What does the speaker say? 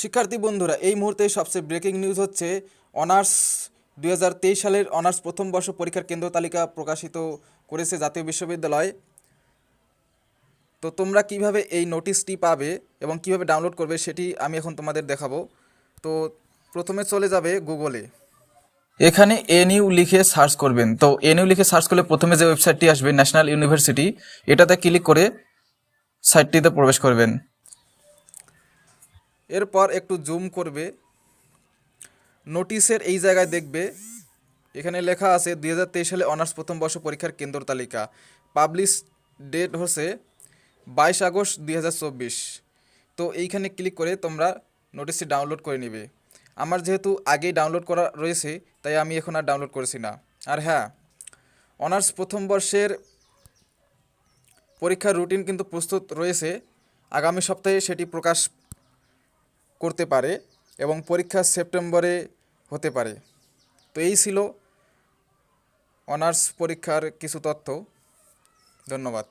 শিক্ষার্থী বন্ধুরা, এই মুহূর্তে সবচেয়ে ব্রেকিং নিউজ হচ্ছে অনার্স দু হাজার তেইশ সালের অনার্স প্রথম বর্ষ পরীক্ষার কেন্দ্র তালিকা প্রকাশিত করেছে জাতীয় বিশ্ববিদ্যালয়। তো তোমরা কীভাবে এই নোটিশটি পাবে এবং কীভাবে ডাউনলোড করবে সেটি আমি এখন তোমাদের দেখাবো। তো প্রথমে চলে যাবে গুগলে। এখানে এনইউ লিখে সার্চ করবেন। তো এনইউ লিখে সার্চ করলে প্রথমে যে ওয়েবসাইটটি আসবে ন্যাশনাল ইউনিভার্সিটি এটাতে ক্লিক করে সাইটটিতে প্রবেশ করবেন। এরপর একটু জুম করবে। নোটিশের এই জায়গায় দেখবে, এখানে লেখা আছে, দুই হাজার তেইশ সালে অনার্স প্রথম বর্ষ পরীক্ষার কেন্দ্র তালিকা। পাবলিশ ডেট হচ্ছে বাইশ আগস্ট দুই হাজার চব্বিশ। তো এইখানে ক্লিক করে তোমরা নোটিশটি ডাউনলোড করে নিবে। আমার যেহেতু আগেই ডাউনলোড করা রয়েছে, তাই আমি এখন আর ডাউনলোড করেছি না। আর হ্যাঁ অনার্স প্রথম বর্ষের পরীক্ষার রুটিন কিন্তু প্রস্তুত রয়েছে। আগামী সপ্তাহে সেটি প্রকাশ করতে পারে এবং পরীক্ষা সেপ্টেম্বরে হতে পারে। তো এই ছিল অনার্স পরীক্ষার কিছু তথ্য। ধন্যবাদ।